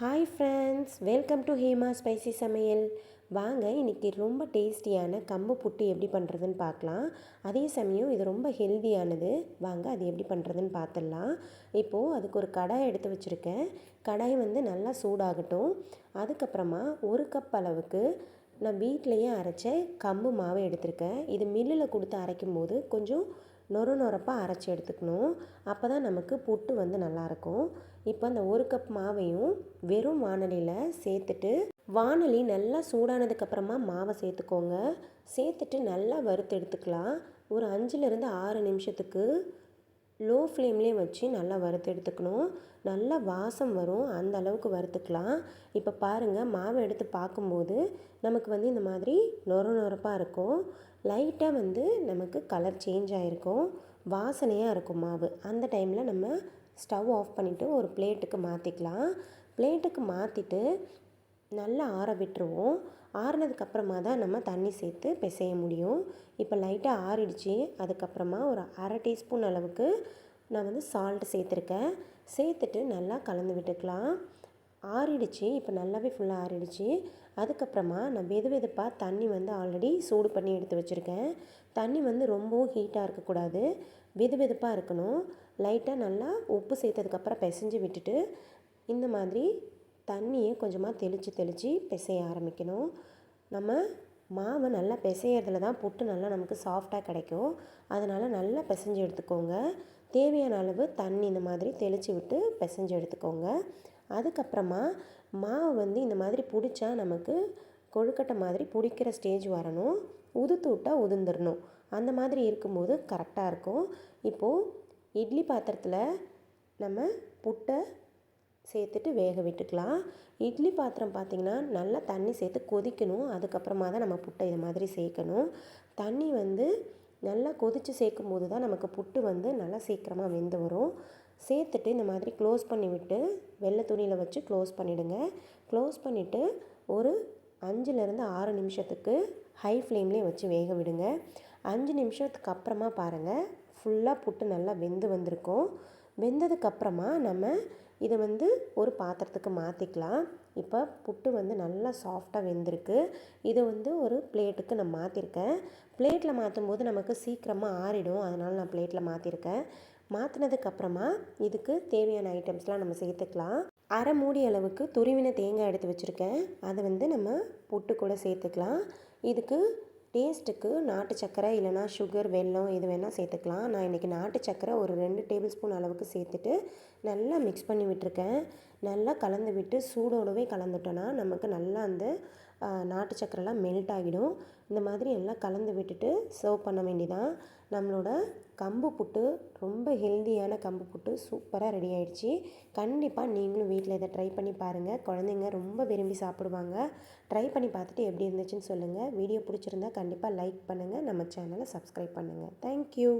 Hi friends welcome to Hema spicy சமையல் வாங்க இன்றைக்கி ரொம்ப டேஸ்டியான கம்பு புட்டு எப்படி பண்ணுறதுன்னு பார்க்கலாம். அதே சமயம் இது ரொம்ப ஹெல்தியானது வாங்க அது எப்படி பண்ணுறதுன்னு பார்த்துடலாம் இப்போது அதுக்கு ஒரு கடாய் எடுத்து வச்சுருக்கேன். கடாய் வந்து நல்லா சூடாகட்டும். அதுக்கப்புறமா ஒரு கப் அளவுக்கு நான் வீட்டிலையே அரைச்ச கம்பு மாவை எடுத்திருக்கேன். இது மில்லில் கொடுத்து அரைக்கும் போது கொஞ்சம் நொறு நொறப்பாக அரைச்சி எடுத்துக்கணும். அப்போ தான் நமக்கு புட்டு வந்து நல்லாயிருக்கும் இப்போ அந்த ஒரு கப் மாவையும் வெறும் வானலியில் சேர்த்துட்டு வானொலி நல்லா சூடானதுக்கப்புறமா மாவை சேர்த்துக்கோங்க. சேர்த்துட்டு நல்லா வறுத்து எடுத்துக்கலாம். ஒரு அஞ்சுலேருந்து ஆறு நிமிஷத்துக்கு லோ ஃப்ளேம்லேயே வச்சு நல்லா வறுத்து எடுத்துக்கணும். நல்லா வாசம் வரும். அந்த அளவுக்கு வறுத்துக்கலாம். இப்போ பாருங்கள் மாவை எடுத்து பார்க்கும்போது நமக்கு வந்து இந்த மாதிரி நொர நொரப்பாக இருக்கும். லைட்டாக வந்து நமக்கு கலர் சேஞ்ச் ஆகிருக்கும் வாசனையாக இருக்கும் மாவு. அந்த டைமில் நம்ம ஸ்டவ் ஆஃப் பண்ணிவிட்டு ஒரு பிளேட்டுக்கு மாற்றிக்கலாம் பிளேட்டுக்கு மாற்றிட்டு நல்லா ஆற விட்டுருவோம். ஆறுனதுக்கப்புறமா தான் நம்ம தண்ணி சேர்த்து பிசைய முடியும். இப்போ லைட்டாக ஆறிடுச்சு. அதுக்கப்புறமா ஒரு அரை டீஸ்பூன் அளவுக்கு நான் வந்து சால்ட்டு சேர்த்துருக்கேன். சேர்த்துட்டு நல்லா கலந்து விட்டுக்கலாம். ஆறிடுச்சு. இப்போ நல்லாவே ஃபுல்லாக ஆறிடுச்சு. அதுக்கப்புறமா நான் வெது வெதுப்பாக தண்ணி வந்து ஆல்ரெடி சூடு பண்ணி எடுத்து வச்சுருக்கேன். தண்ணி வந்து ரொம்பவும் ஹீட்டாக இருக்கக்கூடாது. வெது வெதுப்பாக இருக்கணும். லைட்டாக நல்லா உப்பு சேர்த்ததுக்கப்புறம் பிசைஞ்சு விட்டுட்டு இந்த மாதிரி தண்ணியை கொஞ்சமாக தெளித்து தெளித்து பிசைய ஆரம்பிக்கணும். நம்ம மாவை நல்லா பிசையறதுல தான் புட்டு நல்லா நமக்கு சாஃப்டாக கிடைக்கும். அதனால் நல்லா பிசைஞ்சு எடுத்துக்கோங்க. தேவையான அளவு தண்ணி இந்த மாதிரி தெளித்து விட்டு பிசைஞ்சு எடுத்துக்கோங்க. அதுக்கப்புறமா மாவு வந்து இந்த மாதிரி பிடிச்சா நமக்கு கொழுக்கட்டை மாதிரி பிடிக்கிற ஸ்டேஜ் வரணும். உதுத்து விட்டால் உதிர்ந்துடணும் அந்த மாதிரி இருக்கும்போது கரெக்டாக இருக்கும். இப்போது இட்லி பாத்திரத்தில் நம்ம புட்டை சேர்த்துட்டு வேக விட்டுக்கலாம். இட்லி பாத்திரம் பார்த்திங்கன்னா நல்லா தண்ணி சேர்த்து கொதிக்கணும். அதுக்கப்புறமா தான் நம்ம புட்டை இது மாதிரி சேர்க்கணும். தண்ணி வந்து நல்லா கொதித்து சேர்க்கும் போது தான் நமக்கு புட்டு வந்து நல்லா சீக்கிரமாக வெந்து வரும். சேர்த்துட்டு இந்த மாதிரி க்ளோஸ் பண்ணி விட்டு வெள்ளை துணியில் வச்சு க்ளோஸ் பண்ணிவிடுங்க க்ளோஸ் பண்ணிவிட்டு ஒரு அஞ்சுலேருந்து ஆறு நிமிஷத்துக்கு ஹை ஃப்ளேம்லேயே வச்சு வேக விடுங்க. அஞ்சு நிமிஷத்துக்கு அப்புறமா பாருங்கள் ஃபுல்லாக புட்டு நல்லா வெந்து வந்திருக்கும். வெந்ததுக்கப்புறமா நம்ம இதை வந்து ஒரு பாத்திரத்துக்கு மாற்றிக்கலாம் இப்போ புட்டு வந்து நல்லா சாஃப்டாக வெந்திருக்கு. இதை வந்து ஒரு பிளேட்டுக்கு நான் மாற்றிருக்கேன் பிளேட்டில் மாற்றும் போது நமக்கு சீக்கிரமாக ஆறிடும். அதனால் நான் பிளேட்டில் மாற்றிருக்கேன் மாற்றினதுக்கப்புறமா இதுக்கு தேவையான ஐட்டம்ஸ்லாம் நம்ம சேர்த்துக்கலாம். அரை மூடி அளவுக்கு துருவின தேங்காய் எடுத்து வச்சுருக்கேன். அதை வந்து நம்ம புட்டு கூட சேர்த்துக்கலாம். இதுக்கு டேஸ்ட்டுக்கு நாட்டு சக்கரை இல்லைனா சுகர் வெல்லம் இது வேணால் சேர்த்துக்கலாம். நான் இன்றைக்கி நாட்டு சக்கரை ஒரு ரெண்டு டேபிள் ஸ்பூன் அளவுக்கு சேர்த்துட்டு நல்லா மிக்ஸ் பண்ணி விட்டுருக்கேன். நல்லா கலந்து விட்டு சூடோடவே கலந்துட்டோன்னா நமக்கு நல்லா அந்த நாட்டு சக்கரைலாம் மெல்ட் ஆகிடும். இந்த மாதிரி எல்லாம் கலந்து விட்டுட்டு சர்வ் பண்ண வேண்டிதான். நம்மளோட கம்பு புட்டு ரொம்ப ஹெல்த்தியான கம்பு புட்டு சூப்பராக ரெடி ஆகிடுச்சி கண்டிப்பாக நீங்களும் வீட்டில் இதை ட்ரை பண்ணி பாருங்கள் குழந்தைங்க ரொம்ப விரும்பி சாப்பிடுவாங்க. ட்ரை பண்ணி பார்த்துட்டு எப்படி இருந்துச்சுன்னு சொல்லுங்கள் வீடியோ பிடிச்சிருந்தா கண்டிப்பாக லைக் பண்ணுங்கள் நம்ம சேனலை சப்ஸ்கிரைப் பண்ணுங்கள் தேங்க்யூ